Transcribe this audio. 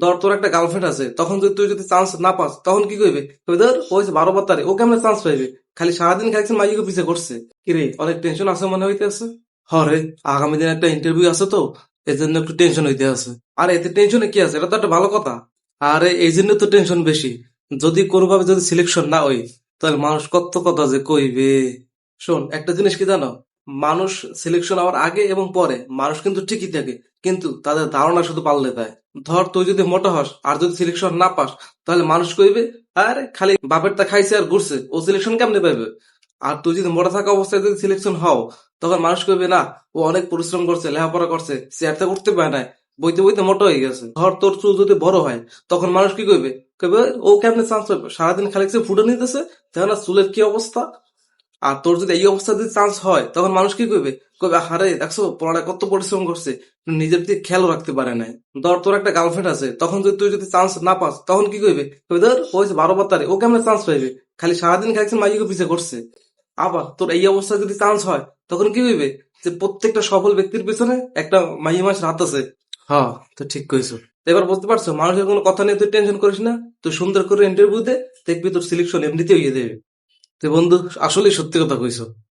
ধর, তোর একটা গার্লফ্রেন্ড আছে, তখন যদি তুই যদি চান্স না পাস, তখন কি করবে? ধর ওই যে বারো বাতারে ও কেমন চান্স পাইবে। খালি সারাদিন খাইছে মাইকে পিছে করছে। কিরে অনেক টেনশন আছে মনে হইতে আছে হরে আগামী দিন একটা ইন্টারভিউ আছে তো এই জন্য একটু টেনশন হইতে আছে। আরে, এতে টেনশনে কি আছে? এটা তো একটা ভালো কথা। আরে এই জন্য তো টেনশন বেশি। যদি কোনোভাবে যদি সিলেকশন না হই তাহলে মানুষ কত কথা যে কইবে। শোন, একটা জিনিস কি জানো? মানুষ সিলেকশন হওয়ার আগে এবং পরে, মানুষ কিন্তু ঠিকই থাকে, কিন্তু তাদের ধারণা শুধু পাল্টে দেয়। ধর, তুই যদি মোটা হস আর যদি সিলেকশন না পাস, তাহলে মানুষ কইবে, আরে, খালি বাপের তা খাইছে আর ঘুরছে, ও সিলেকশন কেমনে পাইবে? আর তুই যদি মোটা থাকা অবস্থায় যদি সিলেকশন হও, তখন মানুষ কইবে, না, ও অনেক পরিশ্রম করছে, লেখাপড়া করছে চেয়ারটা করতে পারে না বইতে বইতে মোটা হয়ে গেছে। ধর, তোর চুল যদি বড় হয়, তখন মানুষ কি কইবে? কইবে, ও কেমনে চান্স পাবে সারাদিন খালি ফুটে নিতেছে না চুলের কি অবস্থা? আর তোর যদি এই অবস্থা যদি চান্স হয় তখন মানুষ কি করবে? কবে হারে দেখছ পড়াটা কত পরিশ্রম করছে। নিজের দিকে খেয়ালও রাখতে পারে নাই। ধর তোর একটা গার্লফ্রেন্ড আছে তখন যদি তুই যদি চান্স না পাস তখন কি করবে ধর যে বারো বাতারে ও কেমন চান্স পাইবে? খালি সারাদিন খাইছে মাইকে পিছে করছে। আবার তোর এই অবস্থা যদি চান্স হয় তখন কি হইবে যে প্রত্যেকটা সফল ব্যক্তির পিছনে একটা মাইয়ে মাস হাত আছে। হ্যাঁ তো ঠিক কইছো। এবার বুঝতে পারছ মানুষের কোনো কথা নিয়ে তুই টেনশন করিস না। তুই সুন্দর করে ইন্টারভিউ দে দেখবি তোর সিলেকশন এমনিতেই হয়ে দেবে তো বন্ধু আসলেই সত্যি কথা কইছো।